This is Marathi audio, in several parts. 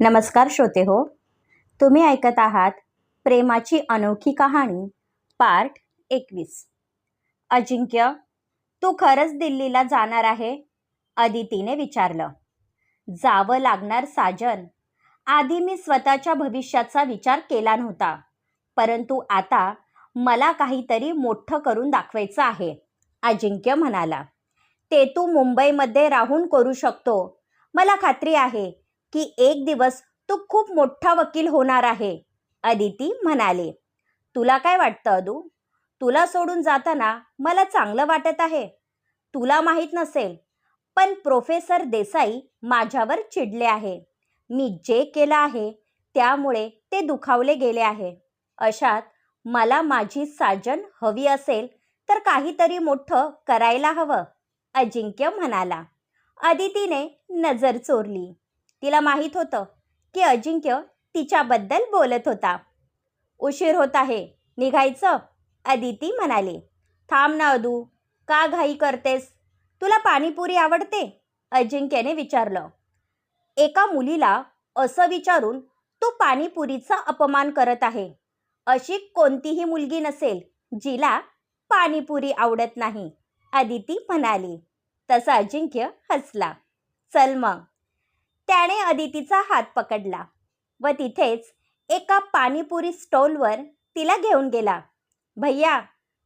नमस्कार श्रोते हो तुम्ही ऐकत आहात प्रेमाची अनोखी कहाणी पार्ट एकवीस. अजिंक्य तू खरंच दिल्लीला जाणार आहे? अदितीने विचारलं. जावं लागणार साजन. आधी मी स्वतःच्या भविष्याचा विचार केला नव्हता परंतु आता मला काहीतरी मोठं करून दाखवायचं आहे अजिंक्य म्हणाला. ते तू मुंबईमध्ये राहून करू शकतो. मला खात्री आहे की एक दिवस तू खूप मोठा वकील होणार आहे अदिती म्हणाले. तुला काय वाटतं अदू? तुला सोडून जाताना मला चांगलं वाटत आहे. तुला माहीत नसेल पण प्रोफेसर देसाई माझ्यावर चिडले आहे. मी जे केलं आहे त्यामुळे ते दुखावले गेले आहे. अशात मला माझी साजन हवी असेल तर काहीतरी मोठं करायला हवं अजिंक्य म्हणाला. अदितीने नजर चोरली. तिला माहीत होतं की अजिंक्य तिच्याबद्दल बोलत होता. उशीर होत आहे निघायचं? अदिती म्हणाली. थांब ना अदू का घाई करतेस? तुला पाणीपुरी आवडते? अजिंक्यने विचारलं. एका मुलीला असं विचारून तू पाणीपुरीचा अपमान करत आहे. अशी कोणतीही मुलगी नसेल जिला पाणीपुरी आवडत नाही अदिती म्हणाली. तसा अजिंक्य हसला. चल मग त्याने अदितीचा हात पकडला व तिथेच एका पाणीपुरी स्टॉलवर तिला घेऊन गेला. भैया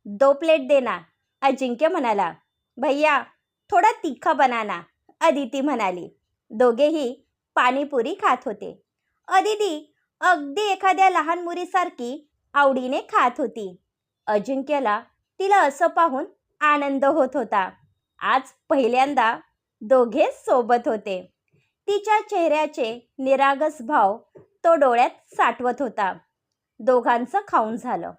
दो प्लेट देना अजिंक्य म्हणाला. भैया थोडा तिखा बनाना अदिती म्हणाली. दोघेही पाणीपुरी खात होते. अदिती अगदी एखाद्या लहान मुलीसारखी आवडीने खात होती. अजिंक्यला तिला असं पाहून आनंद होत होता. आज पहिल्यांदा दोघे सोबत होते. तिच्या चेहऱ्याचे निरागस भाव तो डोळ्यात साठवत होता. दोघांचं खाऊन झालं.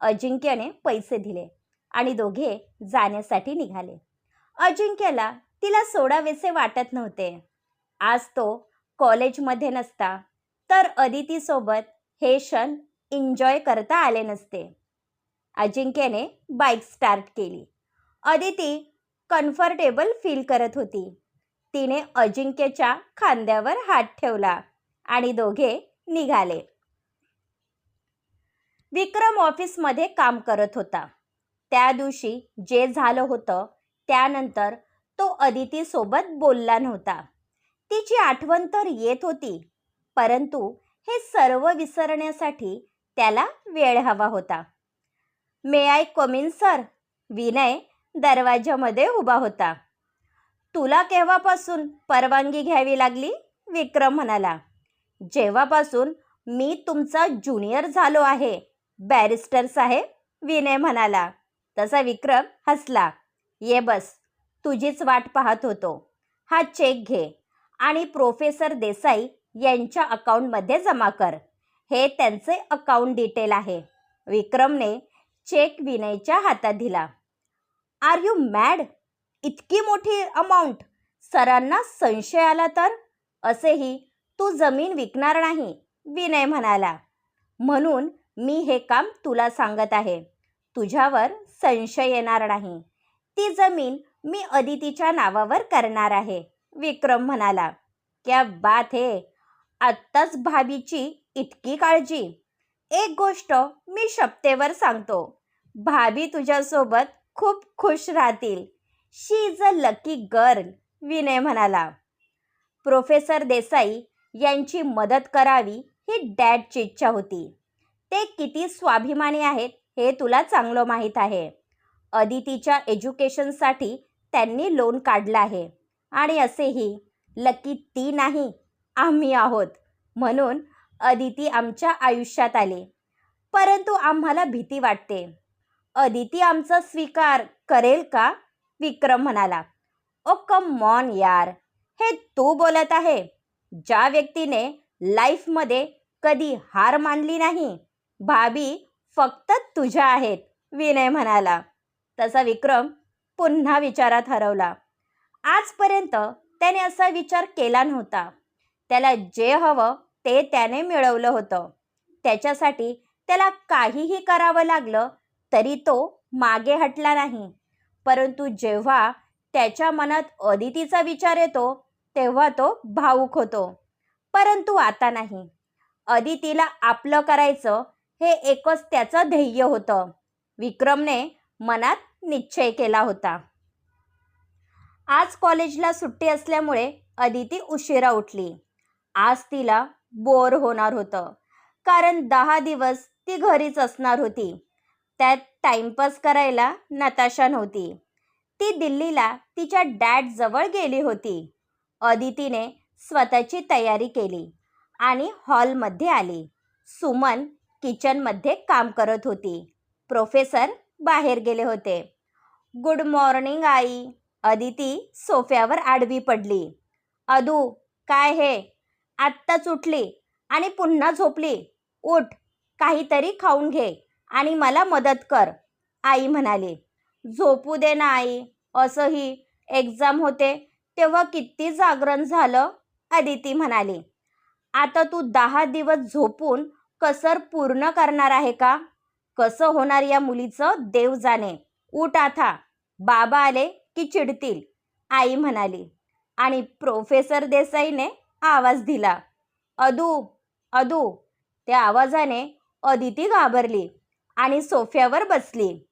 अजिंक्यने पैसे दिले आणि दोघे जाण्यासाठी निघाले. अजिंक्यला तिला सोडावेसे वाटत नव्हते. आज तो कॉलेजमध्ये नसता तर अदितीसोबत हे क्षण एन्जॉय करता आले नसते. अजिंक्यने बाईक स्टार्ट केली. अदिती कम्फर्टेबल फील करत होती. तिने अजिंक्यच्या खांद्यावर हात ठेवला आणि दोघे निघाले. विक्रम ऑफिसमध्ये काम करत होता. त्या दिवशी जे झालं होतं त्यानंतर तो अदितीसोबत बोलला नव्हता. तिची आठवण तर येत होती परंतु हे सर्व विसरण्यासाठी त्याला वेळ हवा होता. May I come in sir Vinay दरवाजामध्ये उभा होता. तुला केव्हापासून परवानगी घ्यावी लागली? विक्रम म्हणाला. जेव्हापासून मी तुमचा ज्युनियर झालो आहे बॅरिस्टर साहेब विनय म्हणाला. तसा विक्रम हसला. ये बस तुझीच वाट पाहत होतो. हा चेक घे आणि प्रोफेसर देसाई यांच्या अकाउंटमध्ये जमा कर. हे त्यांचे अकाउंट डिटेल आहे. विक्रमने चेक विनयच्या हातात दिला. आर यू मॅड इतकी मोठी अमाऊंट सरांना संशय आला तर? असेही तू जमीन विकणार नाही विनय म्हणाला. म्हणून मी हे काम तुला सांगत आहे. तुझ्यावर संशय येणार नाही. ती जमीन मी अदितीच्या नावावर करणार आहे विक्रम म्हणाला. क्या बात हे! आत्ताच भाभीची इतकी काळजी. एक गोष्ट मी शपतेवर सांगतो. भाभी तुझ्यासोबत खूप खुश राहतील. She is a lucky girl Vinay म्हणाला. प्रोफेसर देसाई यांची मदत करावी ही डॅडची इच्छा होती. ते किती स्वाभिमानी आहेत हे तुला चांगलं माहीत आहे. अदितीच्या एज्युकेशनसाठी त्यांनी लोन काढलं आहे. आणि असेही लकी ती नाही आम्ही आहोत म्हणून अदिती आमच्या आयुष्यात आली. परंतु आम्हाला भीती वाटते. अदिती आमचा स्वीकार करेल का? विक्रम म्हणाला ओ कम मॉन यार. हे तू बोलत आहे. ज्या व्यक्तीने लाईफमध्ये कधी हार मानली नाही भाभी फक्त तुझ्या आहेत विनय म्हणाला. तसा विक्रम पुन्हा विचारात हरवला. आजपर्यंत त्याने असा विचार केला नव्हता. त्याला जे हवं ते त्याने मिळवलं होतं. त्याच्यासाठी त्याला काहीही करावं लागलं तरी तो मागे हटला नाही. परंतु जेव्हा त्याच्या मनात अदितीचा विचार येतो तेव्हा तो भावूक होतो. परंतु आता नाही. अदितीला आपलं करायचं हे एकच त्याचं ध्येय होतं. विक्रमने मनात निश्चय केला होता. आज कॉलेजला सुट्टी असल्यामुळे अदिती उशिरा उठली. आज तिला बोर होणार होतं. कारण दहा दिवस ती घरीच असणार होती. त्यात टाइमपास करायला नताशा नव्हती. ती दिल्लीला तिच्या डॅडजवळ गेली होती. अदितीने स्वतःची तयारी केली आणि हॉलमध्ये आली. सुमन किचनमध्ये काम करत होती. प्रोफेसर बाहेर गेले होते. गुड मॉर्निंग आई. अदिती सोफ्यावर आडवी पडली. अदू काय हे? आत्ताच उठली आणि पुन्हा झोपली. उठ काहीतरी खाऊन घे. आणि मला मदत कर आई म्हणाली. झोपू दे ना आई. असंही एक्झाम होते तेव्हा किती जागरण झालं अदिती म्हणाली. आता तू दहा दिवस झोपून कसर पूर्ण करणार आहे का? कसं होणार या मुलीचं देव जाणे. उठ आता. बाबा आले की चिडतील आई म्हणाली. आणि प्रोफेसर देसाईने आवाज दिला. अदू अदू. त्या आवाजाने अदिती घाबरली. आणि सोफ्यावर बसली.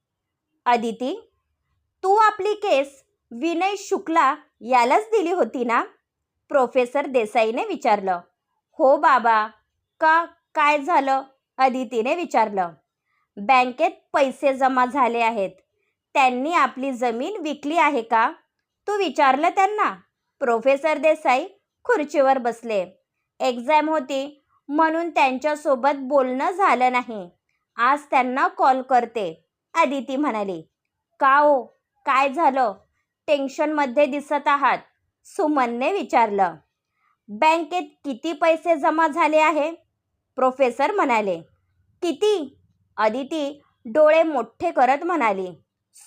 अदिती तू आपली केस विनय शुक्ला यालाच दिली होती ना? प्रोफेसर देसाईने विचारलं. हो बाबा. का? काय झालं? अदितीने विचारलं. बँकेत पैसे जमा झाले आहेत. त्यांनी आपली जमीन विकली आहे का? तू विचारलं त्यांना. प्रोफेसर देसाई खुर्चीवर बसले. एक्झाम होती म्हणून त्यांच्यासोबत बोलणं झालं नाही. आज त्यांना कॉल करते. आदिती म्हणाली का हो? काय झालं? टेन्शनमध्ये दिसत आहात. सुमनने विचारलं बँकेत किती पैसे जमा झाले आहे? प्रोफेसर म्हणाले किती? अदिती डोळे मोठे करत म्हणाली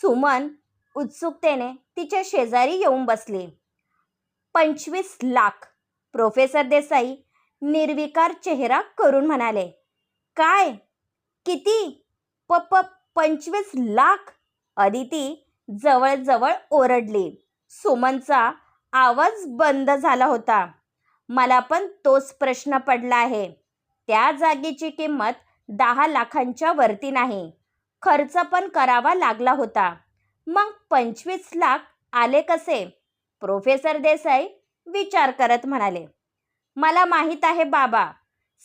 सुमन उत्सुकतेने तिच्या शेजारी येऊन बसली. पंचवीस लाख प्रोफेसर देसाई निर्विकार चेहरा करून म्हणाले काय? किती? प प पंचवीस लाख? अदिती जवळजवळ ओरडली. सुमनचा आवाज बंद झाला होता. मला पण तोच प्रश्न पडला आहे. त्या जागेची किंमत दहा लाखांच्या वरती नाही. खर्च पण करावा लागला होता. मग पंचवीस लाख आले कसे? प्रोफेसर देसाई विचार करत म्हणाले. मला माहीत आहे बाबा.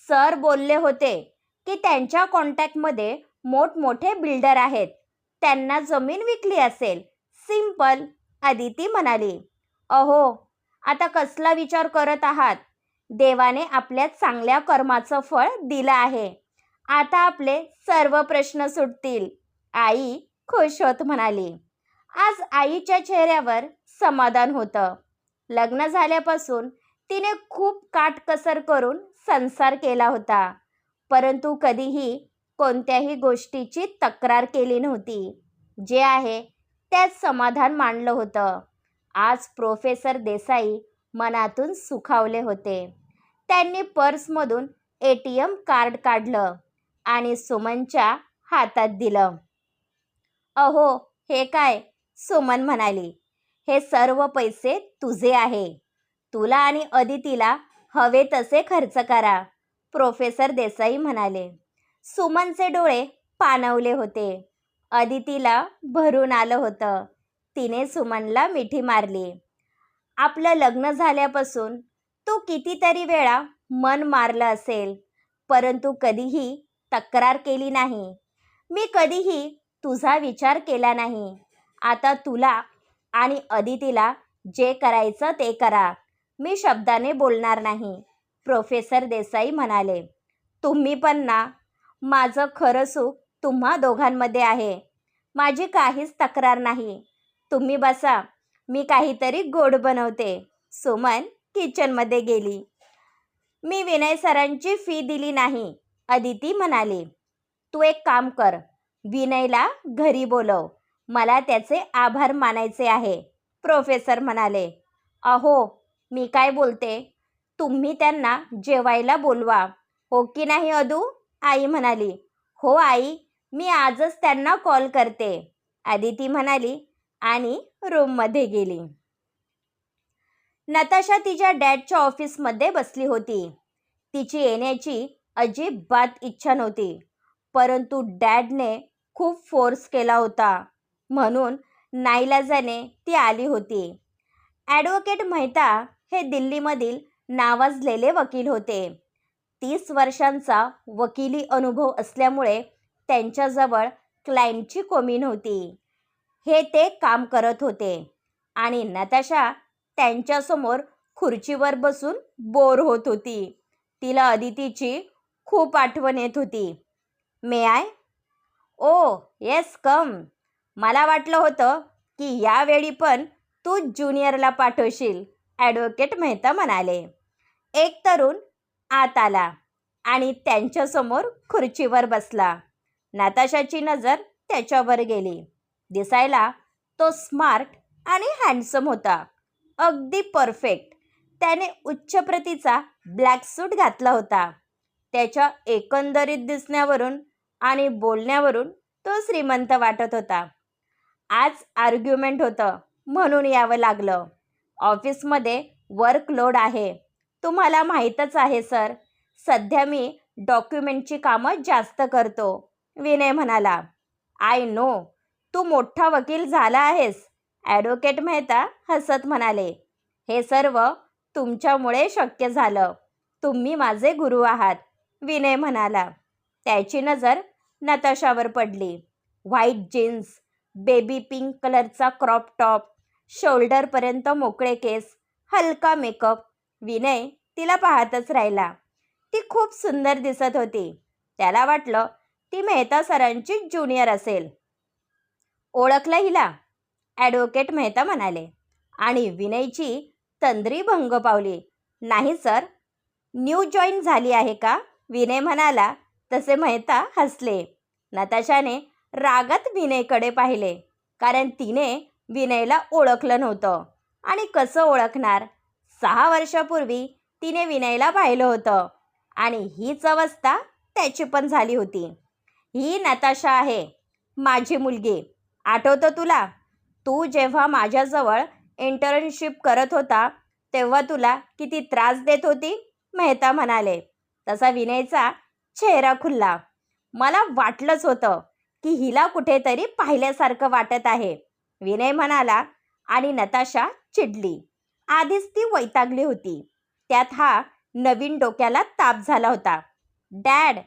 सर बोलले होते की त्यांच्या कॉन्टॅक्टमध्ये मोठमोठे बिल्डर आहेत. त्यांना जमीन विकली असेल. सिंपल आदिती म्हणाली. अहो आता कसला विचार करत आहात? देवाने आपल्या चांगल्या कर्माचं फळ दिलं आहे. आता आपले सर्व प्रश्न सुटतील. आई खुश होत म्हणाली. आज आईच्या चेहऱ्यावर समाधान होतं. लग्न झाल्यापासून तिने खूप काटकसर करून संसार केला होता. परंतु कधीही कोणत्याही गोष्टीची तक्रार केली नव्हती. जे आहे त्यात समाधान मानलं होतं. आज प्रोफेसर देसाई मनातून सुखावले होते. त्यांनी पर्समधून ए टी एम कार्ड काढलं आणि सुमनच्या हातात दिलं. अहो हे काय? सुमन म्हणाली हे सर्व पैसे तुझे आहे. तुला आणि अदितीला हवे तसे खर्च करा. प्रोफेसर देसाई म्हणाले. सुमनचे डोळे पाणवले होते. अदितीला भरून आलं होतं. तिने सुमनला मिठी मारली. आपलं लग्न झाल्यापासून तू कितीतरी वेळा मन मारलं असेल परंतु कधीही तक्रार केली नाही. मी कधीही तुझा विचार केला नाही. आता तुला आणि अदितीला जे करायचं ते करा. मी शब्दाने बोलणार नाही. प्रोफेसर देसाई म्हणाले तुम्ही पण ना माझं खरं सुख तुम्हा दोघांमध्ये आहे. माझी काहीच तक्रार नाही. तुम्ही बसा मी काहीतरी गोड बनवते. सुमन किचनमध्ये गेली. मी विनय सरांची फी दिली नाही अदिती म्हणाली. तू एक काम कर विनयला घरी बोलव. मला त्याचे आभार मानायचे आहे. प्रोफेसर म्हणाले. अहो मी काय बोलते? तुम्ही त्यांना जेवायला बोलवा. हो की नाही अदू? आई म्हणाली. हो आई मी आजच त्यांना कॉल करते. आदिती म्हणाली आणि रूममध्ये गेली. नताशा तिच्या डॅडच्या ऑफिसमध्ये बसली होती. तिची येण्याची अजिबात इच्छा नव्हती परंतु डॅडने खूप फोर्स केला होता. म्हणून नाईलाजाने ती आली होती. ॲडव्होकेट मेहता हे दिल्लीमधील नावाजलेले वकील होते. तीस वर्षांचा वकिली अनुभव असल्यामुळे त्यांच्याजवळ क्लायंटची कोमी नव्हती. हे ते काम करत होते आणि नताशा त्यांच्यासमोर खुर्चीवर बसून बोर होत होती. तिला अदितीची खूप आठवण येत होती. May I? Oh yes come. मला वाटलं होतं की यावेळी पण तू ज्युनियरला पाठवशील. ॲडव्होकेट मेहता म्हणाले. एक तरुण आत आला आणि त्यांच्यासमोर खुर्चीवर बसला. नाताशाची नजर त्याच्यावर गेली. दिसायला तो स्मार्ट आणि हँडसम होता. अगदी परफेक्ट त्याने उच्च प्रतीचा ब्लॅक सूट घातला होता. त्याच्या एकंदरीत दिसण्यावरून आणि बोलण्यावरून तो श्रीमंत वाटत होता. आज आर्ग्युमेंट होतं म्हणून यावं लागलं. ऑफिसमध्ये वर्कलोड आहे. तुम्हाला माहीतच आहे सर. सध्या मी डॉक्युमेंटची कामं जास्त करतो. विनय म्हणाला आय नो तू मोठा वकील झाला आहेस. ॲडव्होकेट मेहता हसत म्हणाले हे सर्व तुमच्यामुळे शक्य झालं. तुम्ही माझे गुरु आहात. विनय म्हणाला त्याची नजर नताशावर पडली. व्हाईट जीन्स बेबी पिंक कलरचा क्रॉप टॉप शोल्डरपर्यंत मोकळे केस हलका मेकअप. विनय तिला पाहतच राहिला. ती खूप सुंदर दिसत होती. त्याला वाटलं ती मेहता सरांची ज्युनियर असेल. ओळखलं हिला? ॲडव्होकेट मेहता म्हणाले. आणि विनयची तंद्री भंग पावली. नाही सर. न्यू जॉईन झाली आहे का? विनय म्हणाला. तसे मेहता हसले. नताशाने रागात विनयकडे पाहिले. कारण तिने विनयला ओळखलं नव्हतं. आणि कसं ओळखणार? सहा वर्षापूर्वी तिने विनयला पाहिलं होतं. आणि हीच अवस्था त्याची पण झाली होती. ही नताशा आहे माझी मुलगी. आठवतं तुला? तू जेव्हा माझ्याजवळ इंटर्नशिप करत होता तेव्हा तुला किती त्रास देत होती? मेहता म्हणाले. तसा विनयचा चेहरा खुलला. मला वाटलंच होतं की हिला कुठेतरी पाहिल्यासारखं वाटत आहे. विनय म्हणाला आणि नताशा चिडली. आधीच ती वैतागली होती. त्यात हा नवीन डोक्याला ताप झाला होता. डॅड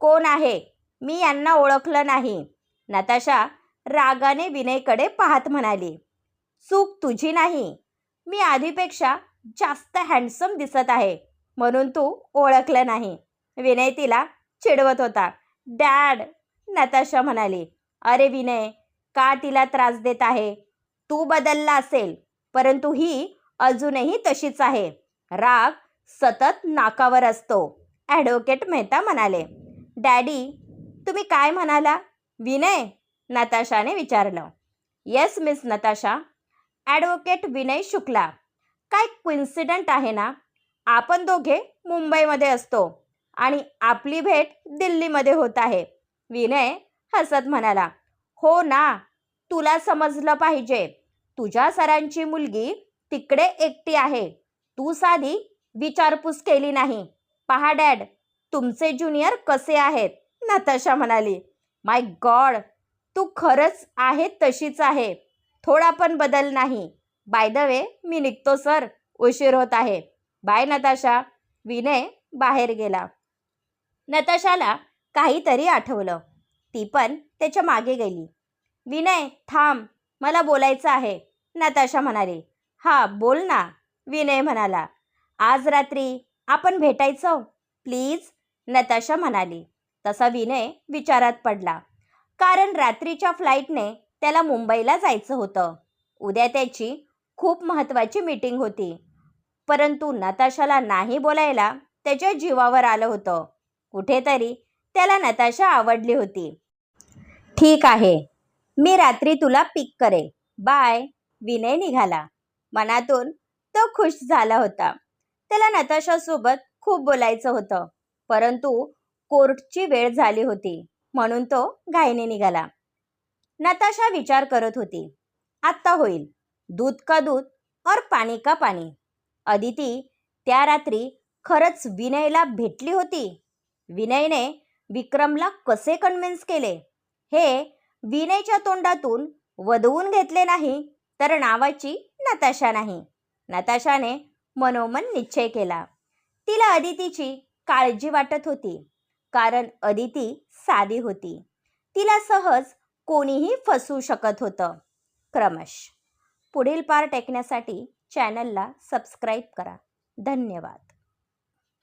कोण आहे? मी यांना ओळखलं नाही. नताशा रागाने विनयकडे पाहत म्हणाली चूक तुझी नाही. मी आधीपेक्षा जास्त हँडसम दिसत आहे म्हणून तू ओळखलं नाही. विनय तिला चिडवत होता. डॅड नताशा म्हणाली अरे विनय का तिला त्रास देत आहे? तू बदलला असेल परंतु ही अजूनही तशीच आहे. राग सतत नाकावर असतो. ॲडव्होकेट मेहता म्हणाले. डॅडी तुम्ही काय म्हणाला? विनय नताशाने विचारलं. Yes miss Natasha. Advocate Vinay Shukla. काय क्विन्सिडंट आहे ना? आपण दोघे मुंबईमध्ये असतो आणि आपली भेट दिल्लीमध्ये होत आहे. विनय हसत म्हणाला. हो ना तुला समजलं पाहिजे. तुझ्या सरांची मुलगी तिकडे एकटी आहे. तू साधी विचारपूस केली नाही. पहा डॅड तुमचे ज्युनियर कसे आहेत? नताशा म्हणाली. माय गॉड तू खरंच आहे तशीच आहे. थोडा पण बदल नाही. बाय द वे मी निघतो सर. उशीर होत आहे. बाय नताशा. विनय बाहेर गेला. नताशाला काहीतरी आठवलं. ती पण त्याच्यामागे गेली. विनय थांब. मला बोलायचं आहे. नताशा म्हणाली. हा बोल ना. विनय म्हणाला. आज रात्री आपण भेटायचं. प्लीज. नताशा म्हणाली. तसा विनय विचारात पडला. कारण रात्रीच्या फ्लाईटने त्याला मुंबईला जायचं होतं. उद्या त्याची खूप महत्त्वाची मीटिंग होती. परंतु नताशाला नाही बोलायला त्याच्या जीवावर आलं होतं. कुठेतरी त्याला नताशा आवडली होती. ठीक आहे. मी रात्री तुला पिक करेल. बाय विनय निघाला. मनातून तो खुश झाला होता. त्याला नताशासोबत खूप बोलायचं होतं. परंतु कोर्टची वेळ झाली होती. म्हणून तो घाईने निघाला. नताशा विचार करत होती. आत्ता होईल. दूध का दूध और पाणी का पाणी? अदिती त्या रात्री खरंच विनयला भेटली होती? विनयने विक्रमला कसे कन्व्हिन्स केले? हे विनयच्या तोंडातून वदवून घेतले नाही तर नावाची नताशा नाही. नताशाने मनोमन निश्चय केला. तिला अदितीची काळजी वाटत होती कारण अदिती साधी होती. तिला सहज कोणीही फसवू शकत होतं. क्रमश. पुढील पार टेकण्यासाठी चॅनलला सबस्क्राईब करा. धन्यवाद.